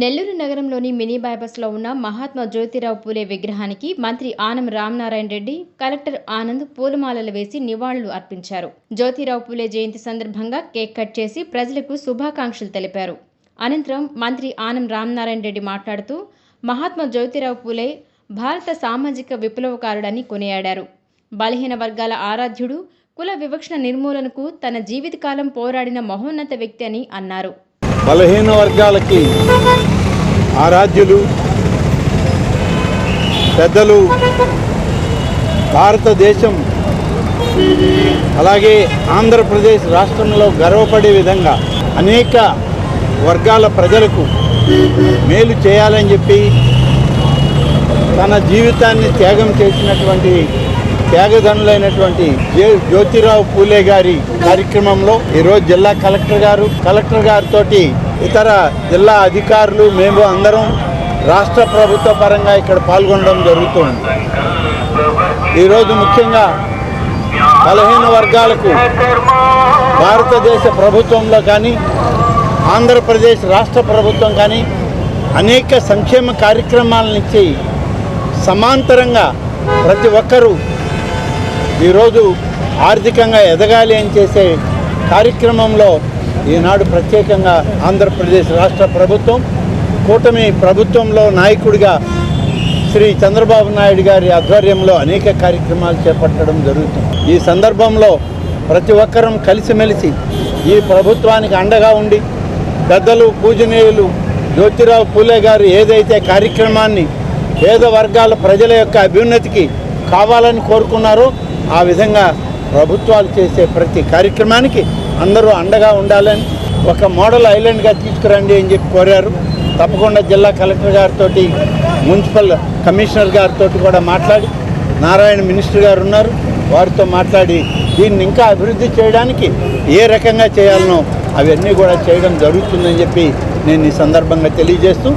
నెల్లూరు నగరంలోని మినీ బైపాస్లో ఉన్న మహాత్మా జ్యోతిరావు పూలే విగ్రహానికి మంత్రి ఆనం రామనారాయణ రెడ్డి కలెక్టర్ ఆనంద్ పూలమాలలు వేసి నివాళులు అర్పించారు. జ్యోతిరావు పూలే జయంతి సందర్భంగా కేక్ కట్ చేసి ప్రజలకు శుభాకాంక్షలు తెలిపారు. అనంతరం మంత్రి ఆనం రామనారాయణ రెడ్డి మాట్లాడుతూ మహాత్మా జ్యోతిరావు పూలే భారత సామాజిక విప్లవకారుడని కొనియాడారు. బలహీన వర్గాల ఆరాధ్యుడు కుల వివక్షణ నిర్మూలనకు తన జీవితకాలం పోరాడిన మహోన్నత వ్యక్తి అని అన్నారు. బలహీన వర్గాలకి ఆరాధ్యులు పెద్దలు భారతదేశం అలాగే ఆంధ్రప్రదేశ్ రాష్ట్రంలో గర్వపడే విధంగా అనేక వర్గాల ప్రజలకు మేలు చేయాలని చెప్పి తన జీవితాన్ని త్యాగం చేసినటువంటి త్యాగధనులైనటువంటి జే జ్యోతిరావు పూలే గారి కార్యక్రమంలో ఈరోజు జిల్లా కలెక్టర్ గారు కలెక్టర్ గారితో ఇతర జిల్లా అధికారులు మేము అందరం రాష్ట్ర ప్రభుత్వ పరంగా ఇక్కడ పాల్గొనడం జరుగుతుంది. ఈరోజు ముఖ్యంగా బలహీన వర్గాలకు భారతదేశ ప్రభుత్వంలో కానీ ఆంధ్రప్రదేశ్ రాష్ట్ర ప్రభుత్వం కానీ అనేక సంక్షేమ కార్యక్రమాలను ఇచ్చి సమాంతరంగా ప్రతి ఒక్కరూ ఈరోజు ఆర్థికంగా ఎదగాలి అని చేసే కార్యక్రమంలో ఈనాడు ప్రత్యేకంగా ఆంధ్రప్రదేశ్ రాష్ట్ర ప్రభుత్వం కూటమి ప్రభుత్వంలో నాయకుడిగా శ్రీ చంద్రబాబు నాయుడు గారి ఆధ్వర్యంలో అనేక కార్యక్రమాలు చేపట్టడం జరుగుతుంది. ఈ సందర్భంలో ప్రతి ఒక్కరం కలిసిమెలిసి ఈ ప్రభుత్వానికి అండగా ఉండి పెద్దలు పూజనీయులు జ్యోతిరావు పూలే గారు ఏదైతే కార్యక్రమాన్ని పేద వర్గాల ప్రజల యొక్క అభ్యున్నతికి కావాలని కోరుకున్నారో ఆ విధంగా ప్రభుత్వాలు చేసే ప్రతి కార్యక్రమానికి అందరూ అండగా ఉండాలని ఒక మోడల్ ఐలాండ్గా తీసుకురండి అని చెప్పి కోరారు. తప్పకుండా జిల్లా కలెక్టర్ గారితో మున్సిపల్ కమిషనర్ గారితో కూడా మాట్లాడి నారాయణ మినిస్టర్ గారు ఉన్నారు వారితో మాట్లాడి దీన్ని ఇంకా అభివృద్ధి చేయడానికి ఏ రకంగా చేయాలనో అవన్నీ కూడా చేయడం జరుగుతుందని చెప్పి నేను ఈ సందర్భంగా తెలియజేస్తూ